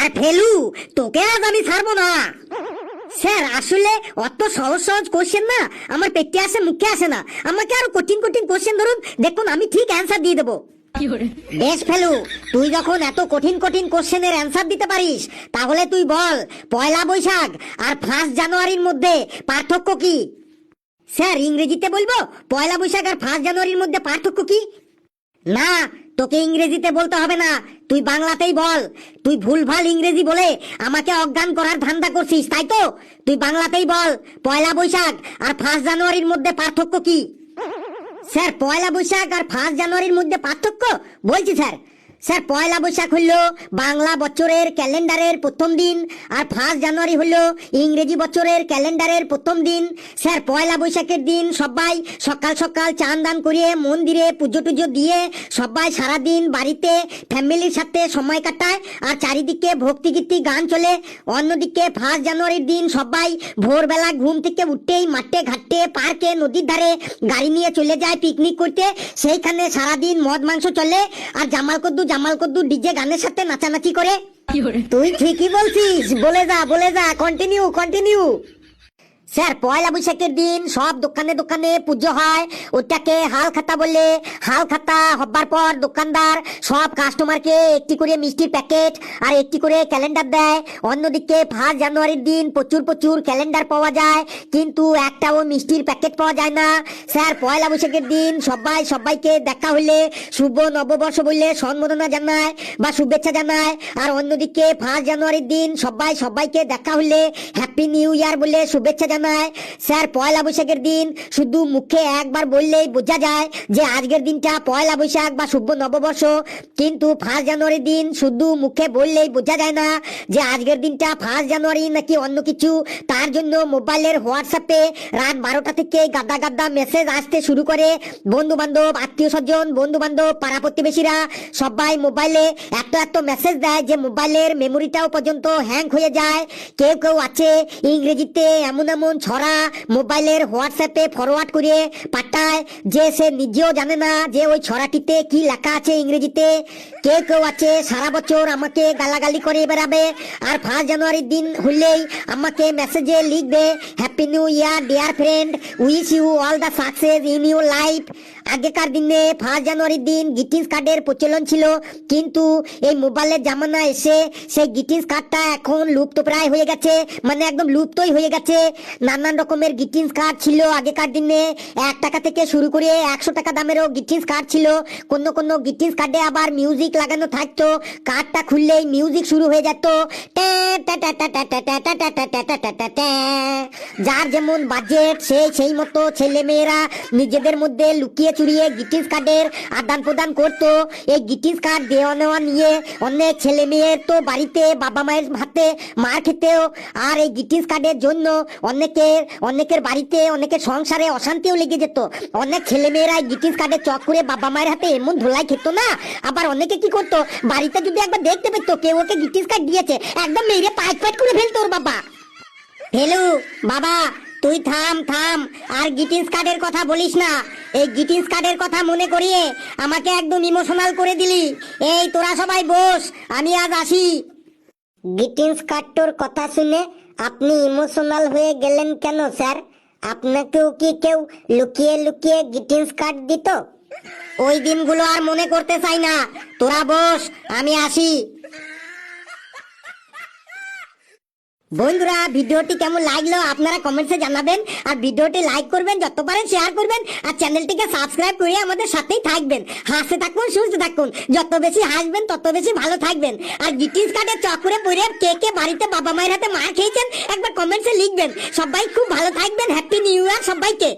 আর ফেলু তোকে আজ আমি ছাড়বো না। স্যার আসলে অত সহজ সহজ কোশ্চেন না আমার পেটে আসে মুখে আসে না। আমাকে আরও কঠিন কঠিন কোশ্চেন ধরুন দেখুন আমি ঠিক অ্যান্সার দিয়ে দেবো। বেশ ফেলু তুই যখন এত কঠিন কঠিন কোশ্চেনের অ্যান্সার দিতে পারিস তাহলে তুই বল পয়লা বৈশাখ আর ফার্স্ট জানুয়ারির মধ্যে পার্থক্য কি? স্যার ইংরেজিতে বলব পয়লা বৈশাখ আর ফার্স্ট জানুয়ারির মধ্যে পার্থক্য কি? না, তোকে ইংরেজিতে বলতে হবে না। তুই বাংলাতেই বল। তুই ভুলভাল ইংরেজি বলে আমাকে অজ্ঞান করার ধান্দা করছিস, তাই তো? তুই বাংলাতেই বল, পয়লা বৈশাখ আর ফার্স্ট জানুয়ারির মধ্যে পার্থক্য কি? স্যার, পয়লা বৈশাখ আর ফার্স্ট জানুয়ারির মধ্যে পার্থক্য? বলছি, স্যার। স্যার, পয়লা বৈশাখ হইল, বাংলা বছরের ক্যালেন্ডারের প্রথম দিন, আর ফার্স্ট জানুয়ারি হইল ইংরেজি বছরের ক্যালেন্ডারের প্রথম দিন। স্যার, পয়লা বৈশাখের দিন সবাই সকাল সকাল চান দান করিয়ে মন্দিরে পুজো টুজো দিয়ে সবাই সারাদিন বাড়িতে ফ্যামিলির সাথে সময় কাটায়, আর চারিদিকে ভক্তিগীতি গান চলে। অন্যদিকে ফার্স্ট জানুয়ারির দিন সবাই ভোরবেলা ঘুম থেকে উঠেই মাঠে ঘাটে, পার্কে, নদীর ধারে গাড়ি নিয়ে চলে যায় পিকনিক করতে। সেইখানে সারাদিন মদ মাংস চলে, আর জামাল কদ্দু জামাল কদ্দু ডিজে গানের সাথে নাচানাচি করে? তুই ঠিকই বলছিস। বলে যা বলে যা কন্টিনিউ কন্টিনিউ স্যার, পয়লা বৈশাখের দিন সব দোকানে দোকানে পুজো হয়। ওটাকে হাল খাতা বলে। হাল খাতা হবার পর দোকানদার সব কাস্টমারকে একটি করে মিষ্টির প্যাকেট আর একটি করে ক্যালেন্ডার দেয়। অন্যদিকে ফার্স্ট জানুয়ারির দিন প্রচুর প্রচুর ক্যালেন্ডার পাওয়া যায়। কিন্তু একটাও মিষ্টির প্যাকেট পাওয়া যায় না। স্যার, পয়লা বৈশাখের দিন সবাই সবাইকে দেখা হলে শুভ নববর্ষ বললে সম্বোধনা জানায় বা শুভেচ্ছা জানায়। আর অন্যদিকে ফার্স্ট জানুয়ারির দিন সবাই সবাইকে দেখা হলে হ্যাপি নিউ ইয়ার বলে শুভেচ্ছা জানায় স্যার, পয়লা বৈশাখের দিন শুধু মুখে একবার বললেই বোঝা যায় যে আজকের দিনটা পয়লা বৈশাখ বা শুভ নববর্ষ। কিন্তু ফার্স্ট জানুয়ারির দিন শুধু মুখে বললেই বোঝা যায় না যে আজকের দিনটা ফার্স্ট জানুয়ারি নাকি অন্য কিছু। তার জন্য মোবাইলের হোয়াটসঅ্যাপে রাত বারোটা থেকে গাদা গাদা মেসেজ আসতে শুরু করে। বন্ধু বান্ধব আত্মীয় স্বজন বন্ধু বান্ধব পাড়া প্রতিবেশীরা সবাই মোবাইলে এত এত মেসেজ দেয় যে মোবাইলের মেমোরিটাও পর্যন্ত হ্যাং হয়ে যায়। কেউ কেউ আছে ইংরেজিতে এমন এমন ছড়া মোবাইলের হোয়াটসঅ্যাপে ফরওয়ার্ড করে পাঠায় যে সে নিজেও জানে না যে ওই ছড়াটিতে কি লেখা আছে ইংরেজিতে। কে কেউ আছে, সারা বছর আমাকে গালাগালি করে বেড়াবে। আর ফার্স্ট জানুয়ারির দিন হলেই আমাকে মেসেজে লিখবে happy new year dear friend wish you all the success in your life আগেকার দিনে ফার্স্ট জানুয়ারির দিন গ্রিটিংস কার্ডের প্রচলন ছিল কিন্তু এই মোবাইলের জামানা এসে সেই গ্রিটিংস কার্ডটা এখন লুপ্ত প্রায় হয়ে গেছে মানে একদম লুপ্তই হয়ে গেছে নানান রকমের গ্রিটিংস কার্ড ছিল আগেকার দিনে এক টাকা থেকে শুরু করে একশো টাকা দামেরও গ্রিটিংস কার্ড ছিল কোন কোন গ্রিটিংস কার্ডে আবার মিউজিক লাগানো থাকতো কার্ডটা খুললেই মিউজিক শুরু হয়ে যেত যার যেমন বাজেট সে সেই মতো ছেলে মেয়েরা নিজেদের মধ্যে লুকিয়ে চুরিয়ে গিটিস কার্ডের আদান প্রদান করতো। এই গিটিস কার্ড দেওয়া নেওয়া নিয়ে অনেক ছেলে মেয়ে তো বাড়িতে বাবা মায়ের হাতে মার খেতেও, আর এই গিটিস কার্ডের জন্য অনেকের অনেকের বাড়িতে, অনেকের সংসারে অশান্তিও লেগে যেত। অনেক ছেলে মেয়েরা গিটিস কার্ডের চক করে বাবা মায়ের হাতে এমন ধোলাই খেত না। আবার অনেকে কি করতো, বাড়িতে যদি একবার দেখতে পেতো, কেউ ওকে গিটিস কার্ড দিয়েছে, একদম মেরে পাইট পাইট করে ফেলতো ওর বাবা। হেলু, বাবা, তুই থাম থাম। আর গ্রিটিংস কার্ডের কথা বলিস না। এই গ্রিটিংস কার্ডের কথা মনে করিয়ে আমাকে একদম ইমোশনাল করে দিলি। এই, তোরা সবাই বস, আমি আজ আসি। গ্রিটিংস কার্ডটোর কথা শুনে আপনি ইমোশনাল হয়ে গেলেন কেন, স্যার? আপনাকেও কি কেউ লুকিয়ে লুকিয়ে গ্রিটিংস কার্ড দিত? ওই দিনগুলো আর মনে করতে চাই না। তোরা বস, আমি আসি। বন্ধুরা, ভিডিওটি কেমন লাগল আপনারা কমেন্টসে জানাবেন আর ভিডিওটি লাইক করবেন, যত পারেন শেয়ার করবেন আর চ্যানেলটিকে সাবস্ক্রাইব করে আমাদের সাথেই থাকবেন। হাসতে থাকুন, সুস্থ থাকুন। যত বেশি হাসবেন, তত বেশি ভালো থাকবেন। আর গ্রিটিংস কার্ডে চকরে পরে কে কে বাড়িতে বাবা মায়ের হাতে মার খেয়েছেন, একবার কমেন্টসে লিখবেন। সবাই খুব ভালো থাকবেন হ্যাপি নিউ ইয়ার সবাইকে।